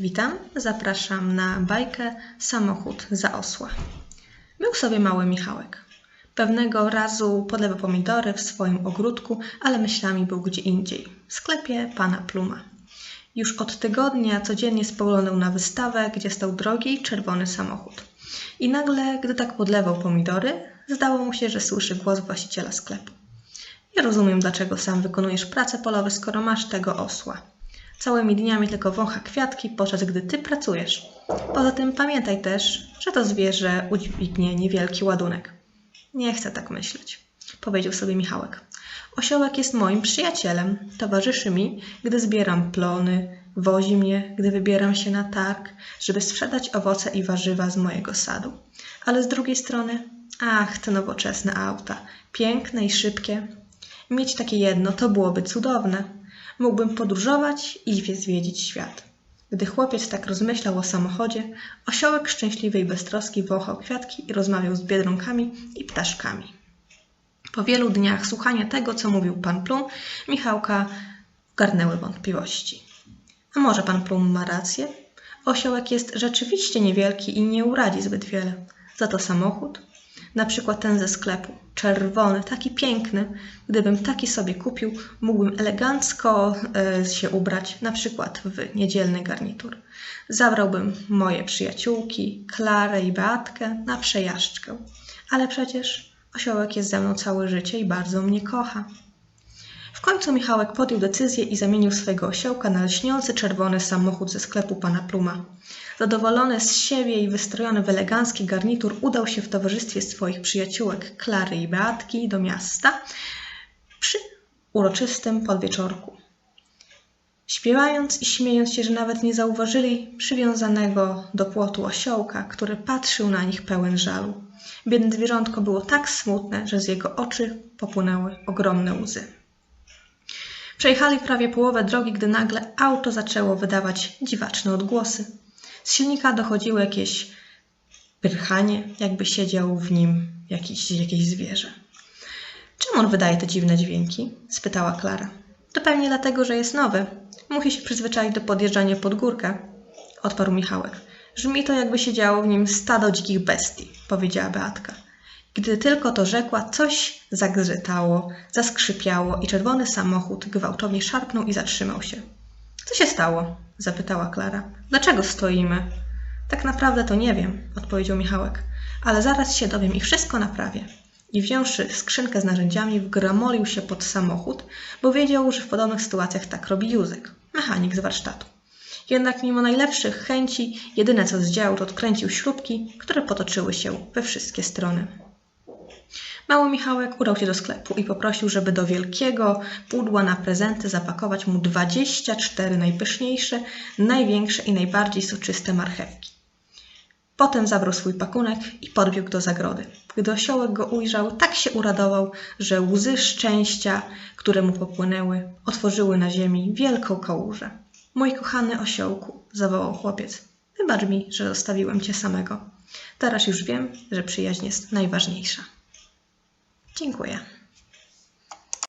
Witam, zapraszam na bajkę Samochód za osła. Był sobie mały Michałek. Pewnego razu podlewał pomidory w swoim ogródku, ale myślami był gdzie indziej w sklepie pana Pluma. Już od tygodnia codziennie spoglądał na wystawę, gdzie stał drogi czerwony samochód. I nagle, gdy tak podlewał pomidory, zdało mu się, że słyszy głos właściciela sklepu. Nie rozumiem, dlaczego sam wykonujesz pracę polowe, skoro masz tego osła. Całymi dniami tylko wącha kwiatki, podczas gdy ty pracujesz. Poza tym pamiętaj też, że to zwierzę udźwignie niewielki ładunek. Nie chcę tak myśleć, powiedział sobie Michałek. Osiołek jest moim przyjacielem, towarzyszy mi, gdy zbieram plony, wozi mnie, gdy wybieram się na targ, żeby sprzedać owoce i warzywa z mojego sadu. Ale z drugiej strony, ach, te nowoczesne auta, piękne i szybkie. Mieć takie jedno to byłoby cudowne. Mógłbym podróżować i zwiedzić świat. Gdy chłopiec tak rozmyślał o samochodzie, osiołek szczęśliwy i beztroski wąchał kwiatki i rozmawiał z biedronkami i ptaszkami. Po wielu dniach słuchania tego, co mówił pan Plum, Michałka garnęły wątpliwości. A może pan Plum ma rację? Osiołek jest rzeczywiście niewielki i nie uradzi zbyt wiele. Za to samochód, na przykład ten ze sklepu, czerwony, taki piękny. Gdybym taki sobie kupił, mógłbym elegancko e, się ubrać, na przykład w niedzielny garnitur. Zabrałbym moje przyjaciółki, Klarę i Beatkę na przejażdżkę. Ale przecież osiołek jest ze mną całe życie i bardzo mnie kocha. W końcu Michałek podjął decyzję i zamienił swojego osiołka na lśniący czerwony samochód ze sklepu pana Pluma. Zadowolony z siebie i wystrojony w elegancki garnitur, udał się w towarzystwie swoich przyjaciółek Klary i Beatki do miasta przy uroczystym podwieczorku. Śpiewając i śmiejąc się, że nawet nie zauważyli przywiązanego do płotu osiołka, który patrzył na nich pełen żalu. Biedne zwierzątko było tak smutne, że z jego oczy popłynęły ogromne łzy. Przejechali prawie połowę drogi, gdy nagle auto zaczęło wydawać dziwaczne odgłosy. Z silnika dochodziło jakieś pyrchanie, jakby siedział w nim jakiś, jakieś zwierzę. Czemu on wydaje te dziwne dźwięki? spytała Klara. To pewnie dlatego, że jest nowy. Musi się przyzwyczaić do podjeżdżania pod górkę, odparł Michałek. Brzmi to, jakby siedziało w nim stado dzikich bestii, powiedziała Beatka. Gdy tylko to rzekła, coś zagrytało, zaskrzypiało i czerwony samochód gwałtownie szarpnął i zatrzymał się. Co się stało? Zapytała Klara. Dlaczego stoimy? Tak naprawdę to nie wiem, odpowiedział Michałek, ale zaraz się dowiem i wszystko naprawię. I wziąwszy skrzynkę z narzędziami, wgramolił się pod samochód, bo wiedział, że w podobnych sytuacjach tak robi Józek, mechanik z warsztatu. Jednak mimo najlepszych chęci, jedyne co zdziałał, to odkręcił śrubki, które potoczyły się we wszystkie strony. Mały Michałek udał się do sklepu i poprosił, żeby do wielkiego pudła na prezenty zapakować mu 24 najpyszniejsze, największe i najbardziej soczyste marchewki. Potem zabrał swój pakunek i podbiegł do zagrody. Gdy osiołek go ujrzał, tak się uradował, że łzy szczęścia, które mu popłynęły, otworzyły na ziemi wielką kałużę. Mój kochany osiołku, zawołał chłopiec, wybacz mi, że zostawiłem cię samego. Teraz już wiem, że przyjaźń jest najważniejsza. Dziękuję.